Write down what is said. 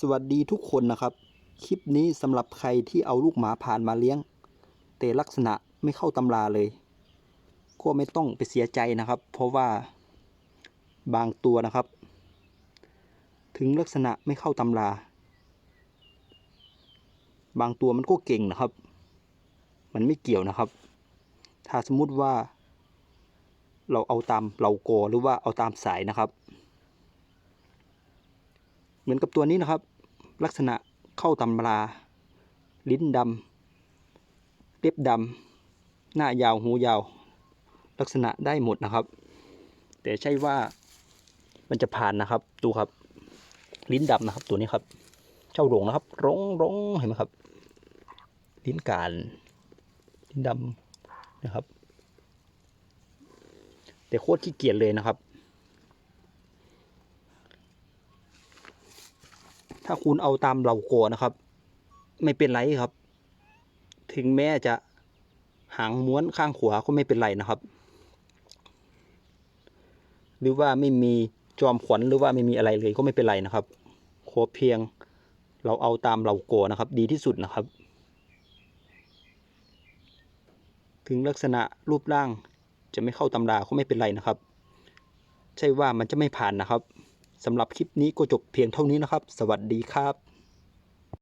สวัสดีทุกคนนะครับ คลิปนี้สำหรับใครที่เอาลูกหมาผ่านมาเลี้ยง แต่ลักษณะไม่เข้าตำราเลย ก็ไม่ต้องไปเสียใจนะครับ เพราะว่าบางตัวนะครับ ถึงลักษณะไม่เข้าตำรา บางตัวมันก็เก่งนะครับ มันไม่เกี่ยวนะครับ ถ้าสมมุติว่า เราเอาตามเราโกอหรือว่าเอาตามสายนะครับ เหมือนกับตัวนี้นะครับ ลักษณะเข้าตำราลิ้นดำเล็บดำหน้ายาวหูยาว ลักษณะได้หมดนะครับ แต่ใช่ว่ามันจะผ่านนะครับดูครับ ลิ้นดำนะครับ ตัวนี้ครับ เจ้าหลงนะครับร้องร้องเห็นไหมครับ ลิ้นการลิ้นดำนะครับ แต่โคตรขี้เกียจเลยนะครับ ถ้าคุณเอาตามเหล่าโกนะครับ ไม่เป็นไรครับ ถึงแม้จะหางม้วนข้างขวาก็ไม่เป็นไรนะครับ หรือว่าไม่มีจอมขวัญหรือว่าไม่มีอะไรเลยก็ไม่เป็นไรนะครับขอเพียงเราเอาตามเหล่าโกนะครับ ดีที่สุดนะครับ ถึงลักษณะรูปร่างจะไม่เข้าตำราก็ไม่เป็นไรนะครับ ใช่ว่ามันจะไม่ผ่านนะครับ สำหรับคลิปนี้ก็จบเพียงเท่านี้นะครับ สวัสดีครับ